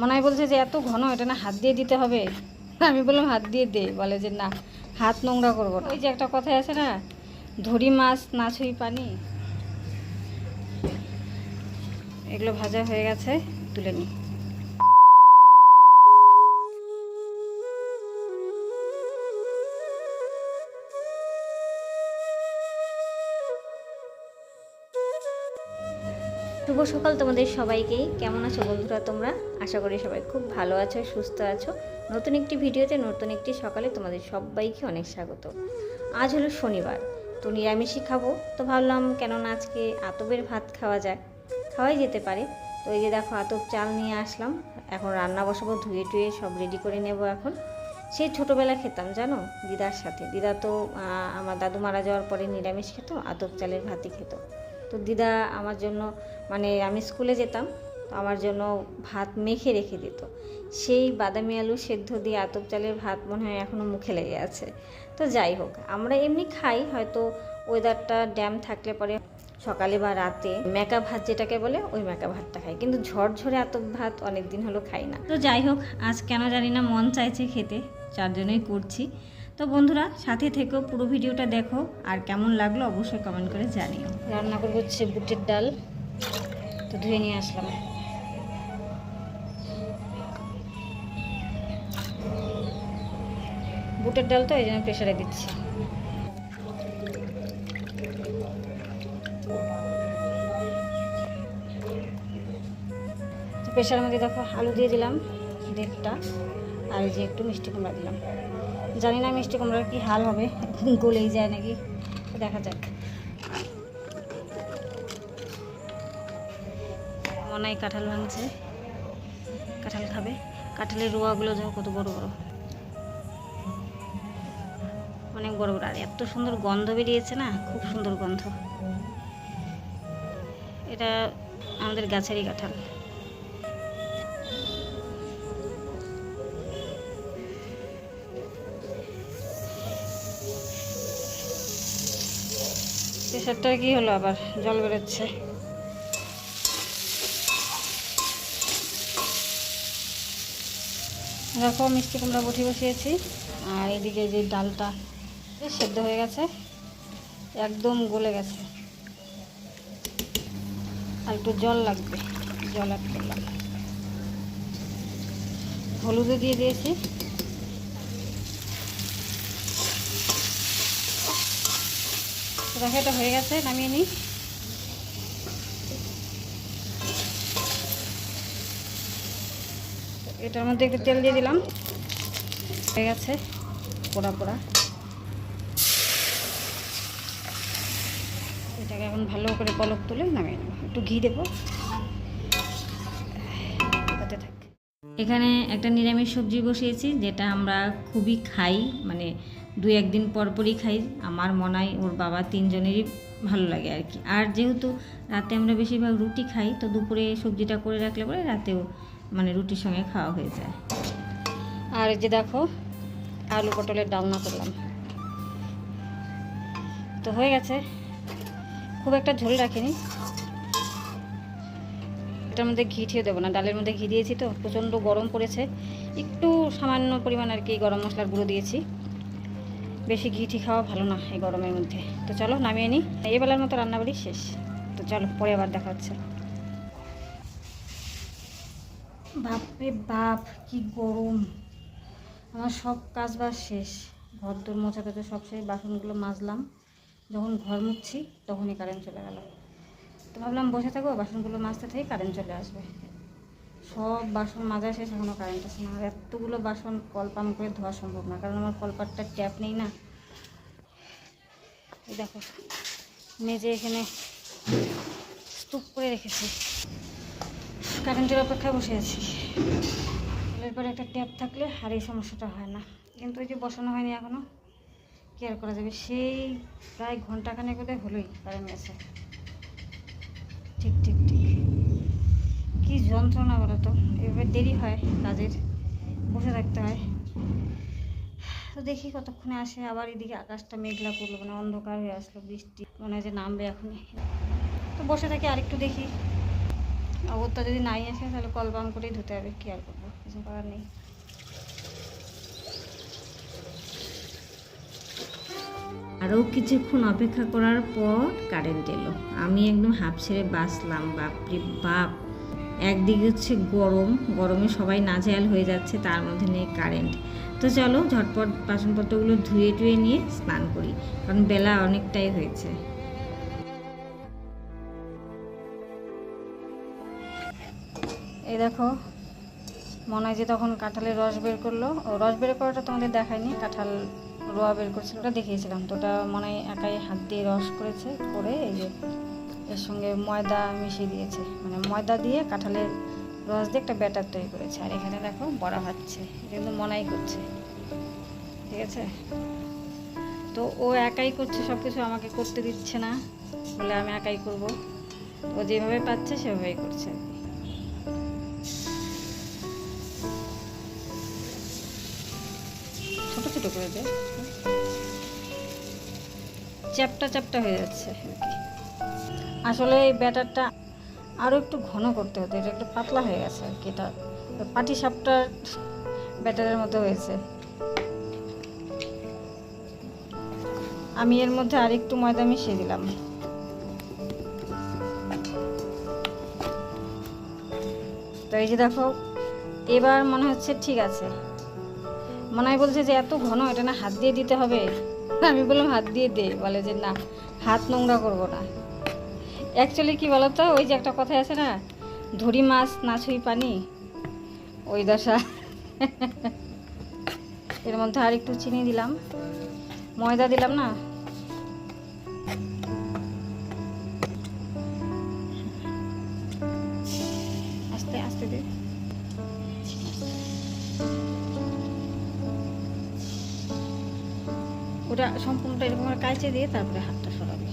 মনে হয় বলছে যে, এত ঘন, এটা না হাত দিয়ে দিতে হবে? আমি বললাম, হাত দিয়ে দে। বলে যে, না, হাত নোংরা করব ওই যে একটা কথাই আছে না, ধরি মাছ, না ছুঁই পানি, এগুলো ভাজা হয়ে গেছে, তুলে নিই। শুভ সকাল তোমাদের সবাইকেই কেমন আছো বন্ধুরা তোমরা? আশা করি সবাই খুব ভালো আছো, সুস্থ আছো। নতুন একটি ভিডিওতে, নতুন একটি সকালে তোমাদের সবাইকে অনেক স্বাগত। আজ হলো শনিবার, তো নিরামিষই খাব। তো ভাবলাম, কেননা আজকে আতবের ভাত খাওয়া যাক। খাওয়াই যেতে পারে। তো এই যে দেখো, আতপ চাল নিয়ে আসলাম। এখন রান্না বসাবো, ধুয়ে টুয়ে সব রেডি করে নেব এখন। সেই ছোটোবেলা খেতাম, জানো? দিদার সাথে। দিদা তো আমার দাদু মারা যাওয়ার পরে নিরামিষ খেত, আতপ চালের ভাতই খেত। তো দিদা আমার জন্য মানে আমি স্কুলে যেতাম, তো আমার জন্য ভাত মেখে রেখে দিত। সেই বাদামি আলু সেদ্ধ দিয়ে আতপ চালের ভাত মনে হয় এখনও মুখে লেগে আছে। তো যাই হোক, আমরা এমনি খাই, হয়তো ওয়েদারটা ড্যাম থাকলে পরে সকালে বা রাতে মেকা ভাত যেটাকে বলে, ওই মেকা ভাতটা খাই। কিন্তু ঝরঝরে আতপ ভাত অনেক দিন হলো খাই না। তো যাই হোক, আজ কেন জানি না মন চাইছে খেতে চারজনেই করছি। তো বন্ধুরা, সাথে থেকেও পুরো ভিডিওটা দেখো, আর কেমন লাগল অবশ্যই কমেন্ট করে জানিও। রান্না করব হচ্ছে বুটের ডাল, তো ধুয়ে নিয়ে আসলাম। বুটের ডাল তো এই জন্য প্রেশারে দিচ্ছি। প্রেশারের মধ্যে দেখো, আলু দিয়ে দিলাম দেড়টা আর এই যে একটু মিষ্টি কুমড়া দিলাম। জানি না মিষ্টি কুমড়ার কি হাল হবে, গলেই যায় নাকি, দেখা যাক। মনাই কাঁঠাল ভাঙছে, কাঁঠাল খাবে। কাঁঠালের রোয়াগুলো দেখো কত বড় বড়। অনেক বড় বড়, আর এত সুন্দর গন্ধ বেরিয়েছে না, খুব সুন্দর গন্ধ। এটা আমাদের গাছেরই কাঁঠাল। প্রেশারটা কি হলো আবার? জল বেরোচ্ছে। দেখো, মিষ্টি কুমড়া বটি বসিয়েছি। আর এদিকে যে ডালটা সেদ্ধ হয়ে গেছে। একদম গলে গেছে। আর একটু জল লাগবে, জল অ্যাড করলাম। হলুদও দিয়ে দিয়েছি তো দেখো হয়ে গেছে, নামিয়ে নিই। এটার মধ্যে একটু তেল দিয়ে দিলাম। হয়ে গেছে, পোড়া পোড়া। এটাকে এখন ভালো করে পলক তুলে নামিয়ে নেব। একটু ঘি দেবো। এখানে একটা নিরামিষ সবজি বসিয়েছি, যেটা আমরা খুবই খাই মানে দু একদিন পর পরই খাই। আমার মনাই, ওর বাবা তিনজনেরই ভালো লাগে আর কি। আর যেহেতু রাতে আমরা বেশিরভাগ রুটি খাই, তো দুপুরে সবজিটা করে রাখলে পরে রাতেও মানে রুটির সঙ্গে খাওয়া হয়ে যায়। আর যে দেখো, আলু পটলের ডালনা করলাম। তো হয়ে গেছে। খুব একটা ঝোল রাখিনি। এটার মধ্যে ঘি ঠিয়ে দেবো না, ডালের মধ্যে ঘি দিয়েছি তো, প্রচণ্ড গরম পড়েছে। একটু সামান্য পরিমাণ আর কি গরম মশলার গুঁড়ো দিয়েছি। বেশি ঘি টি খাওয়া ভালো না এই গরমের মধ্যে। তো চলো নামিয়ে নিই এই বেলার মতো রান্নাবাড়ি শেষ। তো চলো, পরে আবার দেখা হচ্ছে। বাপরে বাপ, কি গরম। আমার সব কাজ বাজ শেষ। ঘর দোর মোছা টোছা সব শেষ, বাসনগুলো মাজলাম। যখন ঘর মুছছি, তখনই কারেন্ট চলে গেল। তো ভাবলাম বসে থাকব, বাসনগুলো মাজতে থেকে কারেন্ট চলে আসবে। সব বাসন মাজা শেষ এখনও কারেন্ট আসে না। আর এতগুলো বাসন কল পাম্প করে ধোয়া সম্ভব না। কারণ আমার কলপাটটার ট্যাপ নেই না। দেখো, মেজে এখানে স্তূপ করে রেখেছি। কারেন্টের অপেক্ষায় বসে আছি। এরপরে একটা ট্যাপ থাকলে আর এই সমস্যাটা হয় না। কিন্তু ওই যে বসানো হয়নি এখনও কেয়ার করা যাবে? সেই প্রায় ঘন্টাখানেক বোধহয় হলোই কারেন্ট গেছে। ঠিক ঠিক ঠিক। কী যন্ত্রণা বলো তো? এভাবে দেরি হয় কাজের, বসে থাকতে হয়। তো দেখি কতক্ষণে আসে। আবার এদিকে আকাশটা মেঘলা পড়ল মানে অন্ধকার হয়ে আসলো বৃষ্টি। মনে হয় যে নামবে এখনই। তো বসে থাকি আরেকটু দেখি। অগত্যা যদি নাই আসে, তাহলে কল বাম করেই ধুতে হবে। কি আর করব? কিছু করার নেই। আরও কিছুক্ষণ অপেক্ষা করার পর কারেন্ট এলো। আমি একদম হাফ ছেড়ে বাঁচলাম, বাপরে বাপ। একদিকে হচ্ছে গরম, গরমে সবাই নাজেহাল হয়ে যাচ্ছে, তার মধ্যে নেই কারেন্ট তো চলো ঝটপট বাসনপত্রগুলো ধুয়ে টুয়ে নিয়ে স্নান করি, কারণ বেলা অনেকটাই হয়েছে। এই দেখো মনে হয় যে তখন কাঁঠালের রস বের করল, ও রস বের করাটা তোমাদের দেখায়নি, কাঁঠাল রোয়া বের করছিল, ওটা দেখিয়েছিলাম। তো ওটা মনে হয় একাই হাত দিয়ে রস করেছে, করে এই যে এর সঙ্গে ময়দা মিশিয়ে দিয়েছে। মানে ময়দা দিয়ে কাঁঠালের রস দিয়ে একটা ব্যাটার তৈরি করেছে। আর এখানে দেখো বড়া হচ্ছে। এটা কিন্তু মনাই করছে। ঠিক আছে? তো ও একাই করছে সব কিছু আমাকে করতে দিচ্ছে না বলে আমি একাই করব। ও যেভাবে পাচ্ছে, সেভাবেই করছে। ছোট ছোট করে দে। চ্যাপটা চ্যাপটা হয়ে যাচ্ছে আসলে এই ব্যাটারটা আরও একটু ঘন করতে হতো, এটা একটু পাতলা হয়ে গেছে আর কি, এটা পাটি সাপটার ব্যাটারের মতো হয়েছে। আমি এর মধ্যে আরেকটু ময়দা মিশিয়ে দিলাম। তো এই যে দেখো, এবার মনে হচ্ছে ঠিক আছে। মনে হয় বলছে যে এত ঘন, এটা না হাত দিয়ে দিতে হবে? আমি বললাম, হাত দিয়ে দে। বলে যে, না, হাত নোংরা করব না। অ্যাকচুয়ালি কি বলতো? ওই যে একটা কথা আছে না? ধরি মাছ না ছুঁই পানি। ওই দশা। এর মধ্যে আর একটু চিনি দিলাম। ময়দা দিলাম না? আস্তে আস্তে দে। ওটা সম্পূর্ণটা এরকম কাইচে দিয়ে তারপরে হাতটা সরাবে।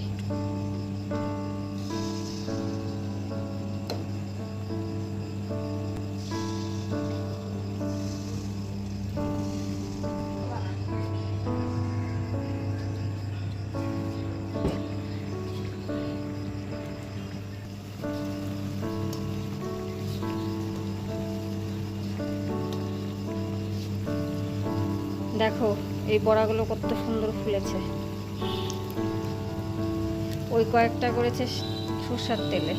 দেখো, এই বড়াগুলো কত সুন্দর ফুলেছে। ওই কয়েকটা করেছে সর্ষার তেলে,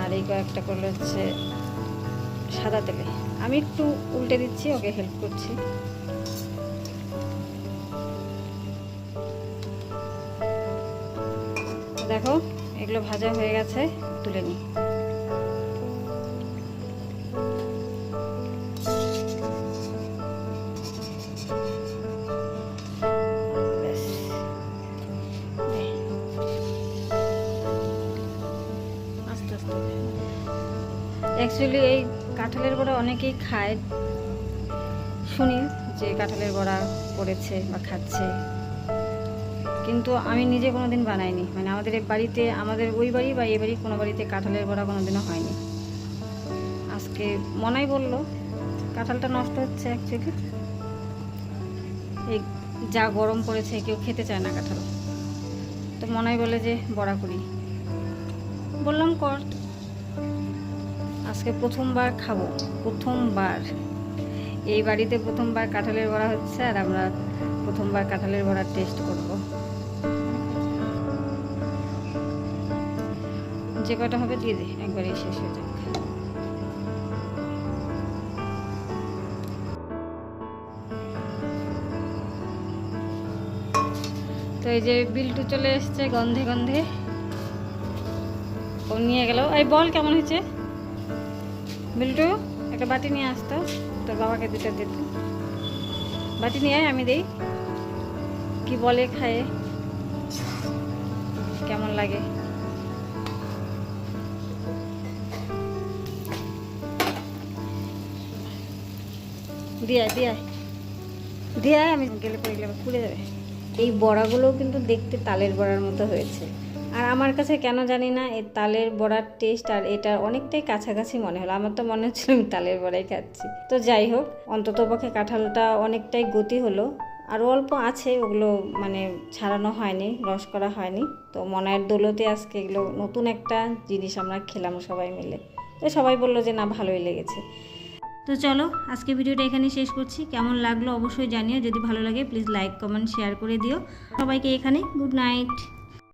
আর এই কয়েকটা করলে হচ্ছে সাদা তেলে। আমি একটু উল্টে দিচ্ছি, ওকে হেল্প করছি। দেখো, এগুলো ভাজা হয়ে গেছে, তুলে নিই। অ্যাকচুয়ালি এই কাঁঠালের বড়া অনেকেই খায়। শুনি যে কাঁঠালের বড়া করেছে বা খাচ্ছে। কিন্তু আমি নিজে কোনো দিন বানাইনি। মানে আমাদের এই বাড়িতে, আমাদের ওই বাড়ি বা এই বাড়ি কোনো বাড়িতে কাঁঠালের বড়া কোনো দিনও হয়নি। আজকে মনাই বলল, কাঁঠালটা নষ্ট হচ্ছে অ্যাকচুয়ালি এই যা গরম পড়েছে, কেউ খেতে চায় না কাঁঠাল। তো মনাই বলে যে, বড়া করি। বললাম, কর। আজকে প্রথমবার খাব, প্রথমবার। এই বাড়িতে প্রথমবার কাঁঠালের বড়া হচ্ছে আর আমরা প্রথমবার কাঁঠালের বড়ার টেস্ট করব। যে কটা হবে দিয়ে দে একবারে শেষ হয়ে যাক। তো এই যে বিল্টু চলে এসছে গন্ধে গন্ধে। ও নিয়ে গেল। এই বল কেমন হয়েছে? বিল্টু একটা বাটি নিয়ে আসতো তোর বাবাকে দুটো দিত বাটি নিয়ে আয়, আমি দেই। কি বলে খায়? কেমন লাগে? দিয়ে দিয়ে দিয়ে আমি গেলে পড়ে গেলে পুড়ে যাবে। এই বড়াগুলোও কিন্তু দেখতে তালের বড়ার মতো হয়েছে। আর আমার কাছে কেন জানি না, এই তালের বড়ার টেস্ট আর এটা অনেকটাই কাছাকাছি মনে হলো। আমার তো মনে হচ্ছিল আমি তালের বড়াই খাচ্ছি। তো যাই হোক, অন্তত পক্ষে কাঁঠালটা অনেকটাই গতি হলো। আরও অল্প আছে, ওগুলো মানে ছাড়ানো হয়নি, রস করা হয়নি। তো মনের দৌলতে আজকে এগুলো নতুন একটা জিনিস আমরা খেলাম সবাই মিলে। তো সবাই বলল যে, না, ভালোই লেগেছে। তো চলো, আজকে ভিডিওটা এখানে শেষ করছি। কেমন লাগল অবশ্যই জানিও। যদি ভালো লাগে প্লিজ লাইক কমেন্ট শেয়ার করে দিও। সবাইকে এখানে গুড নাইট